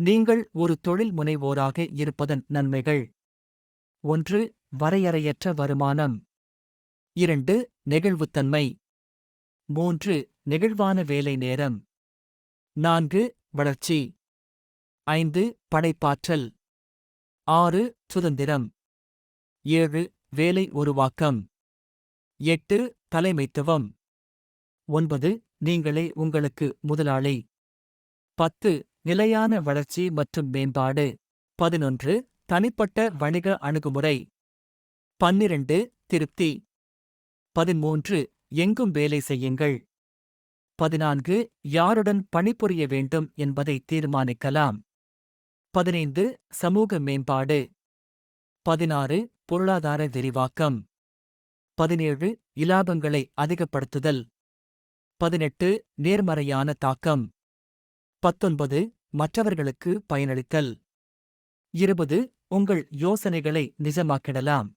நீங்கள் ஒரு தொழில் முனைவோராக இருப்பதன் நன்மைகள். ஒன்று வரையறையற்ற வருமானம். இரண்டு நெகிழ்வுத்தன்மை. மூன்று நெகிழ்வான வேலை நேரம். நான்கு வளர்ச்சி. ஐந்து படைப்பாற்றல். ஆறு சுதந்திரம். ஏழு வேலை உருவாக்கம். எட்டு தலைமைத்துவம். ஒன்பது நீங்களே உங்களுக்கு முதலாளி. பத்து நிலையான வளர்ச்சி மற்றும் மேம்பாடு. பதினொன்று தனிப்பட்ட வணிக அணுகுமுறை. பன்னிரண்டு திருப்தி. பதிமூன்று எங்கும் வேலை செய்யுங்கள். பதினான்கு யாருடன் பணிபுரிய வேண்டும் என்பதை தீர்மானிக்கலாம். பதினைந்து சமூக மேம்பாடு. பதினாறு பொருளாதார விரிவாக்கம். பதினேழு இலாபங்களை அதிகப்படுத்துதல். பதினெட்டு நேர்மறையான தாக்கம். பத்தொன்பது மற்றவர்களுக்கு பயனளித்தல். இருபது உங்கள் யோசனைகளை நிஜமாக்கிடலாம்.